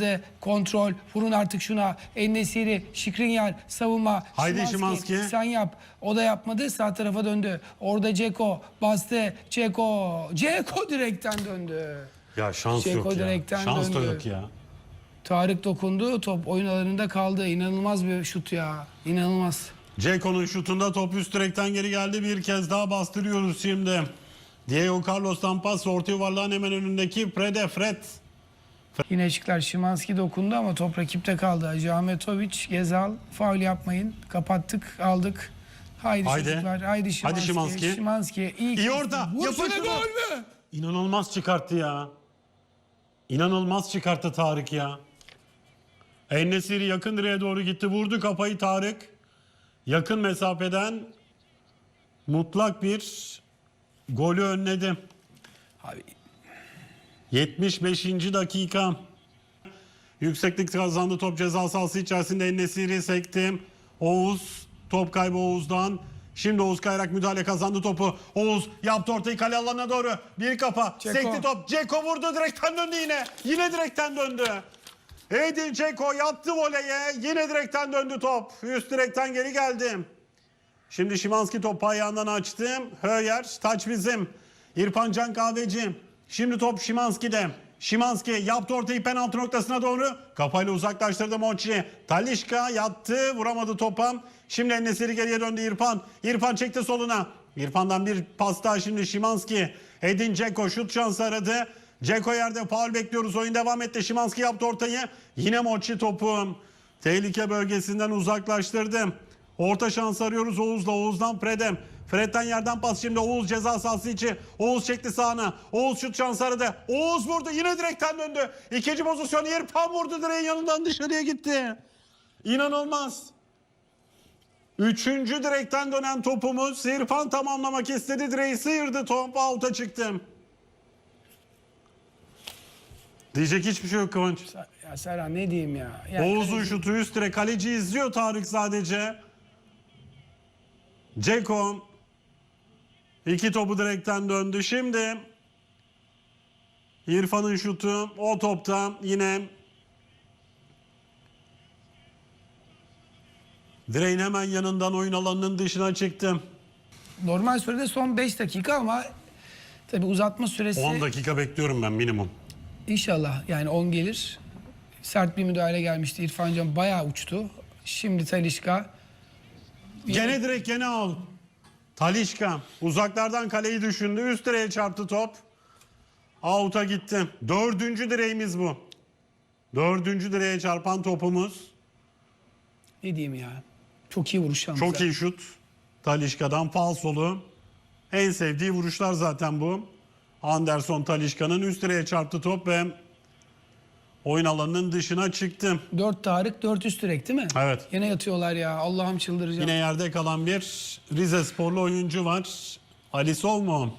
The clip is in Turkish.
de kontrol, vurun artık şuna. Ennesiri, Şikrinyar, savunma. Haydi Szymanski. Sen yap. O da yapmadı. Sağ tarafa döndü. Orada Ceko bastı. Ceko. Ceko direkten döndü. Ya şans Ceko yok ya. direkten Şans da döndü. yok ya. Tarık dokundu. Top oyun alanında kaldı. İnanılmaz bir şut ya. İnanılmaz. Ceko'nun şutunda top üst direkten geri geldi. Bir kez daha bastırıyoruz şimdi. Diego Carlos'tan pas orta yuvarlağın hemen önündeki Prede Fred. Yine şıklar Şimanski dokundu ama top rakipte kaldı. Hacı Ahmetoviç, Gezal faul yapmayın. Kapattık, aldık. Haydi, Haydi. çocuklar. Haydi Şimanski. Hadi Szymanski. Şimanski. İyi, İyi şuna şunu. gol mü? İnanılmaz çıkarttı ya. İnanılmaz çıkarttı Tarık ya. Ennesiri yakın direğe doğru gitti. Vurdu kafayı Tarık. Yakın mesafeden mutlak bir golü önledi. Abi 75. dakika. Yükseklik kazandı top ceza sahası içerisinde Ennesiri sekti. Oğuz top kaybı Oğuz'dan. Şimdi Oğuz Kayrak müdahale kazandı topu. Oğuz yaptı ortayı kale alanına doğru. Bir kafa. Ceko. Sekti top. Ceko vurdu direkten döndü yine. Yine direkten döndü. Edin Ceko yaptı voleye. Yine direkten döndü top. Üst direkten geri geldi. Şimdi Şimanski topu ayağından açtı. Höyer taç bizim. İrfan Can Kahveci. Şimdi top Şimanski'de. Şimanski yaptı ortayı penaltı noktasına doğru. Kafayla uzaklaştırdı Mochi. Talişka yattı vuramadı topa. Şimdi Ennesiri geriye döndü İrfan. İrfan çekti soluna. İrfan'dan bir pas daha şimdi Şimanski. Edin Ceko şut şansı aradı. Ceko yerde faul bekliyoruz. Oyun devam etti. Şimanski yaptı ortayı. Yine Mochi topu. Tehlike bölgesinden uzaklaştırdı. Orta şans arıyoruz Oğuz'la. Oğuz'dan Fred'e. Fred'den yerden pas şimdi Oğuz ceza sahası içi. Oğuz çekti sağına. Oğuz şut şansı aradı. Oğuz vurdu yine direkten döndü. İkinci pozisyon İrfan vurdu direğin yanından dışarıya gitti. İnanılmaz. Üçüncü direkten dönen topumuz İrfan tamamlamak istedi. Direği sıyırdı. Top out'a çıktı. Diyecek hiçbir şey yok Kıvanç. ya Serhan ne diyeyim ya. Yani Oğuz'un şutu üst direk. Kaleci izliyor Tarık sadece. Ceko iki topu direkten döndü. Şimdi İrfan'ın şutu o topta yine direğin hemen yanından oyun alanının dışına çıktı. Normal sürede son 5 dakika ama tabii uzatma süresi 10 dakika bekliyorum ben minimum. inşallah yani 10 gelir. Sert bir müdahale gelmişti. İrfan Can bayağı uçtu. Şimdi Talişka Gene direkt gene al. Talişka uzaklardan kaleyi düşündü. Üst direğe çarptı top. Out'a gitti. Dördüncü direğimiz bu. Dördüncü direğe çarpan topumuz. ne diyeyim ya. Çok iyi vuruş yalnız. Çok ya. iyi şut. Talişka'dan falsolu. En sevdiği vuruşlar zaten bu. Anderson Talişka'nın üst direğe çarptı top ve oyun alanının dışına çıktı. 4 Tarık 4 üst direk değil mi? Evet. Yine yatıyorlar ya. Allah'ım çıldıracağım. Yine yerde kalan bir Rize sporlu oyuncu var. Ali Sol mu?